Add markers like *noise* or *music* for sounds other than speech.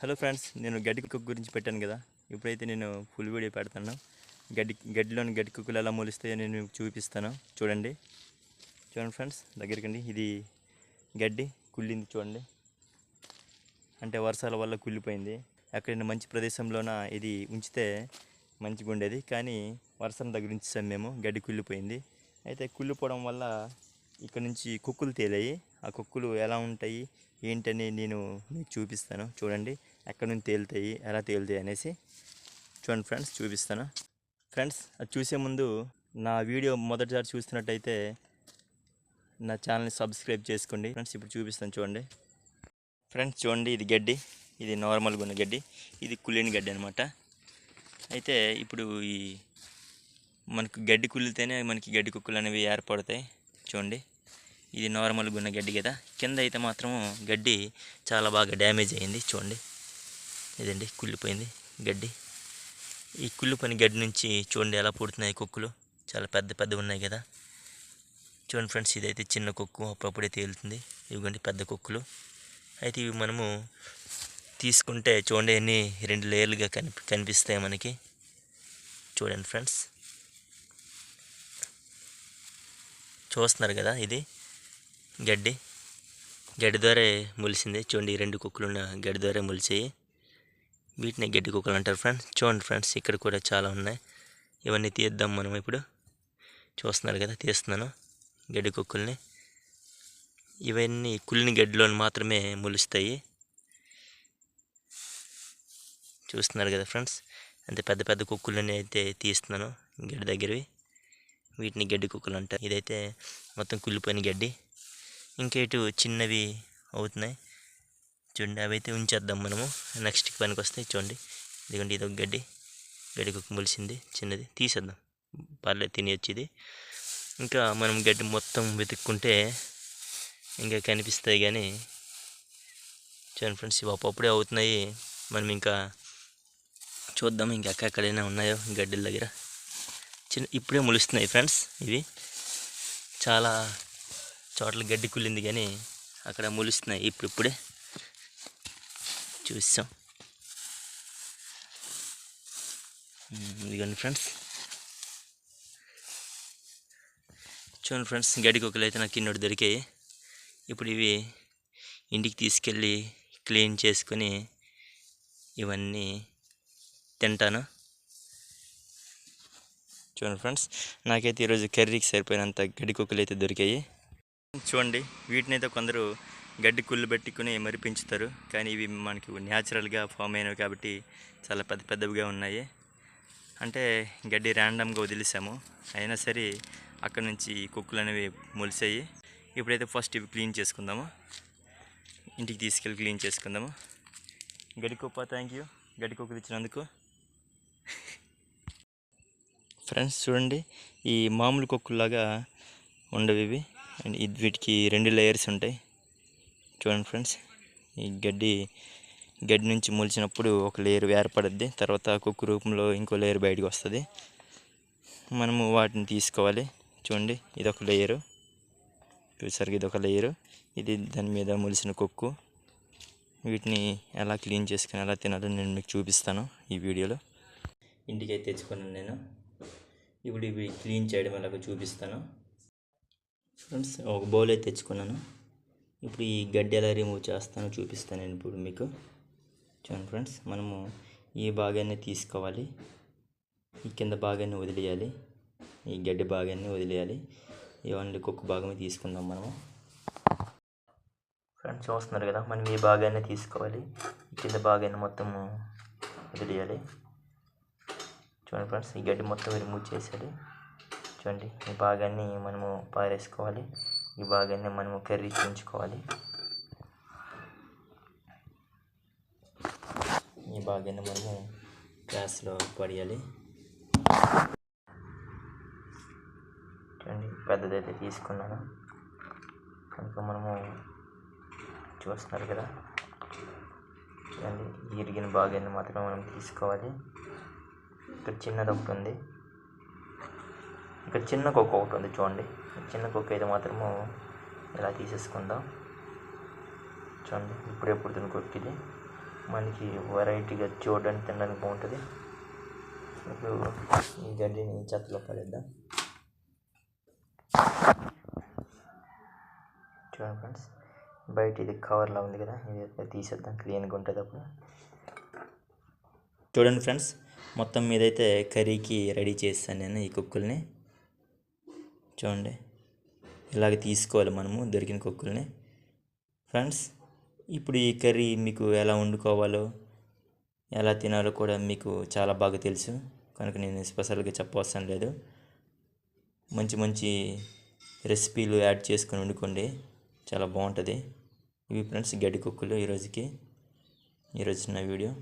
Hello friends నేను గడ్డి కుక్క గురించి పెట్టాను కదా. ఇప్పుడైతే నేను ఫుల్ వీడియో పెడతాను. గడ్డి గడ్డిలోని గడ్డి కుక్కలు ఎలా మొలుస్తాయో నేను చూపిస్తాను. చూడండి. చూడండి ఫ్రెండ్స్ దగ్గరికండి. ఇది గడ్డి కుళ్ళింది చూడండి. అంటే వర్షాల వల్ల కుళ్ళిపోయింది. ఎక్కడైనా మంచి ప్రదేశంలోన ఇది ఉంచితే మంచిగా ఉండేది కానీ వర్షం దగ్గర ఉంచాం మేము గడ్డి కుళ్ళిపోయింది. అయితే కుళ్ళిపోవడం వల్ల ఇక్కడ నుంచి కుక్కులు తేలాయి. ఆ కుక్కులు ఎలా ఉంటాయి ఏంటని నేను మీకు చూపిస్తాను. చూడండి ఎక్కడి నుంచి తేలుతాయి ఎలా తేలుతాయి అనేసి. చూడండి ఫ్రెండ్స్ చూపిస్తాను. ఫ్రెండ్స్ అది చూసే ముందు నా వీడియో మొదటిసారి చూస్తున్నట్టయితే నా ఛానల్ని సబ్స్క్రైబ్ చేసుకోండి. ఫ్రెండ్స్ ఇప్పుడు చూపిస్తాను చూడండి. ఫ్రెండ్స్ చూడండి ఇది గడ్డి. ఇది నార్మల్గా ఉన్న గడ్డి. ఇది కుళ్ళిన గడ్డి అనమాట అయితే ఇప్పుడు ఈ మనకు గడ్డి కుళ్ళితేనే మనకి గడ్డి కుక్కలు అనేవి ఏర్పడతాయి. చూడండి. ఇది నార్మల్గా ఉన్న గడ్డి కదా. కింద అయితే మాత్రం గడ్డి చాలా బాగా డ్యామేజ్ అయింది. చూడండి. ఇదండి కుళ్ళిపోయింది గడ్డి. ఈ కుళ్ళిపోయిన గడ్డి నుంచి చూడండి ఎలా పుడుతున్నాయి కుక్కులు. చాలా పెద్ద పెద్ద ఉన్నాయి కదా. చూడండి ఫ్రెండ్స్ ఇదైతే చిన్న కుక్కు అప్పుడప్పుడే తేలుతుంది. ఇవిగోండి పెద్ద కుక్కులు. అయితే ఇవి మనము తీసుకుంటే చూడండి అన్ని రెండు లేయర్లుగా కనిపి కనిపిస్తాయి మనకి. చూడండి ఫ్రెండ్స్. చూస్తున్నారు కదా ఇది. గడ్డి. గడ్డి ద్వారా మొలిసింది. చూడండి ఈ రెండు కుక్కలు ఉన్న గడ్డి ద్వారా మొలిచాయి వీటిని గడ్డి కుక్కలు అంటారు ఫ్రెండ్స్. చూడండి ఫ్రెండ్స్ ఇక్కడ కూడా చాలా ఉన్నాయి. ఇవన్నీ తీద్దాం మనం ఇప్పుడు. చూస్తున్నారు కదా తీస్తున్నాను గడ్డి కుక్కల్ని. ఇవన్నీ కుళ్ళిన గడ్డిలో మాత్రమే మొలుస్తాయి. చూస్తున్నారు కదా ఫ్రెండ్స్ అంతే పెద్ద పెద్ద కుక్కలని అయితే తీస్తున్నాను గడ్డి దగ్గరవి. వీటిని గడ్డి కుక్కలు అంటారు. ఇదైతే మొత్తం కుళ్ళిపోయిన గడ్డి. ఇంకా ఇటు చిన్నవి అవుతున్నాయి. చూడండి అవి అయితే ఉంచేద్దాం మనము. నెక్స్ట్ పనికి వస్తాయి చూడండి. ఇదిగోండి ఇది ఒక గడ్డి. గడ్డి కుక్క మొలిసింది చిన్నది. తీసేద్దాం. పర్లేదు తినేయచ్చు ఇది ఇంకా మనం గడ్డి మొత్తం వెతుక్కుంటే ఇంకా కనిపిస్తాయి కానీ చూడండి ఫ్రెండ్స్ ఇవి అప్పుడే అవుతున్నాయి. మనం ఇంకా చూద్దాం ఇంకా ఎక్కడైనా ఉన్నాయో గడ్డిల దగ్గర. చిన్న ఇప్పుడే మొలుస్తున్నాయి ఫ్రెండ్స్ ఇవి. చాలా చోట్ల గడ్డి కుళ్ళింది కానీ అక్కడ మొలుస్తున్నాయి ఇప్పుడిప్పుడే. చూసాం ఇదిగోండి ఫ్రెండ్స్. చూడండి ఫ్రెండ్స్ గడ్డి కుక్కలు అయితే నాకు ఇన్నోటి దొరికాయి. ఇప్పుడు ఇవి ఇంటికి తీసుకెళ్ళి క్లీన్ చేసుకొని ఇవన్నీ తింటాను. చూడండి ఫ్రెండ్స్ నాకైతే ఈరోజు కర్రీకి సరిపోయినంత గడ్డి కుక్కలు అయితే దొరికాయి. చూడండి వీటిని అయితే కొందరు గడ్డి కుళ్ళు పెట్టుకుని మరి పెంచుతారు. కానీ ఇవి మనకి న్యాచురల్గా ఫామ్ అయినవి కాబట్టి చాలా పెద్ద పెద్దవిగా ఉన్నాయి. అంటే గడ్డి ర్యాండమ్గా వదిలేసాము. అయినా సరే అక్కడ నుంచి కుక్కలు అనేవి మొలిసాయి. ఇప్పుడైతే ఫస్ట్ ఇవి క్లీన్ చేసుకుందాము. ఇంటికి తీసుకెళ్ళి క్లీన్ చేసుకుందాము. గడ్డి కుప్ప థ్యాంక్ యూ గడ్డి కుక్కలు ఇచ్చినందుకు ఫ్రెండ్స్ *laughs* చూడండి ఈ మామూలు కుక్కులాగా ఉండవు ఇవి. అండ్ ఇది వీటికి రెండు లేయర్స్ ఉంటాయి. చూడండి ఫ్రెండ్స్ ఈ గడ్డి గడ్డి నుంచి మొలిచినప్పుడు ఒక లేయర్ ఏర్పడుద్ది తర్వాత కుక్కు రూపంలో ఇంకో లేయర్ బయటకు వస్తుంది. మనము వాటిని తీసుకోవాలి. చూడండి ఇది ఒక లేయరు చూసరికి ఇది ఒక లేయరు ఇది దాని మీద మొలిసిన కుక్కు. వీటిని ఎలా క్లీన్ చేసుకుని ఎలా తినాలో నేను మీకు చూపిస్తాను ఈ వీడియోలో. ఇంటికి అయితే తెచ్చుకున్నాను నేను. ఇప్పుడు ఇవి క్లీన్ చేయడం ఎలాగో చూపిస్తాను. ఫ్రెండ్స్ ఒక బౌల్ అయితే తెచ్చుకున్నాను. ఇప్పుడు ఈ గడ్డి ఎలా రిమూవ్ చేస్తానో చూపిస్తాను నేను ఇప్పుడు మీకు. చూడండి ఫ్రెండ్స్ మనము ఈ భాగాన్ని తీసుకోవాలి. ఈ కింద భాగాన్ని వదిలేయాలి. ఈ గడ్డి భాగాన్ని వదిలేయాలి. ఈ ఓన్లీ కుక్క భాగమే తీసుకుందాం మనము. ఫ్రెండ్స్ చూస్తున్నారు కదా మనం ఈ భాగాన్ని తీసుకోవాలి. ఈ కింద భాగాన్ని మొత్తం వదిలేయాలి. చూడండి ఫ్రెండ్స్ ఈ గడ్డి మొత్తం రిమూవ్ చేసేది చూడండి. ఈ భాగాన్ని మనము పారేసుకోవాలి. ఈ భాగాన్ని మనము కర్రీ చేయించుకోవాలి. ఈ భాగాన్ని మనము గ్యాస్లో పడేయాలి. చూడండి పెద్దదైతే తీసుకున్నాను. కనుక మనము చూస్తున్నారు కదా. చూడండి ఇరిగిన భాగాన్ని మాత్రం మనం తీసుకోవాలి. ఇక్కడ చిన్నది ఒకటి ఉంది. ఇక్కడ చిన్న కుక్క ఒకటి ఉంది చూడండి. చిన్న కుక్క అయితే మాత్రము ఇలా తీసేసుకుందాం. చూడండి ఇప్పుడే ఎప్పుడు కుక్క ఇది. మనకి వెరైటీగా చూడడానికి తినడానికి బాగుంటుంది. ఇప్పుడు ఈ గడ్డిని చెత్తలో పడేద్దాం. చూడండి ఫ్రెండ్స్ బయట ఇది కవర్లా ఉంది కదా ఇది అయితే తీసేద్దాం క్లీన్గా ఉంటుంది అప్పుడు. చూడండి ఫ్రెండ్స్ మొత్తం మీదైతే కర్రీకి రెడీ చేస్తాను నేను ఈ కుక్కుల్ని. చూడండి. ఇలాగ తీసుకోవాలి మనము దొరికిన కుక్కుల్ని. ఫ్రెండ్స్ ఇప్పుడు ఈ కర్రీ మీకు ఎలా వండుకోవాలో ఎలా తినాలో కూడా మీకు చాలా బాగా తెలుసు. కనుక నేను స్పెషల్గా చెప్పవసరం లేదు. మంచి మంచి రెసిపీలు యాడ్ చేసుకొని వండుకోండి. చాలా బాగుంటుంది. ఇవి ఫ్రెండ్స్ గడ్డి కుక్కులు ఈరోజుకి. ఈరోజు నా వీడియో.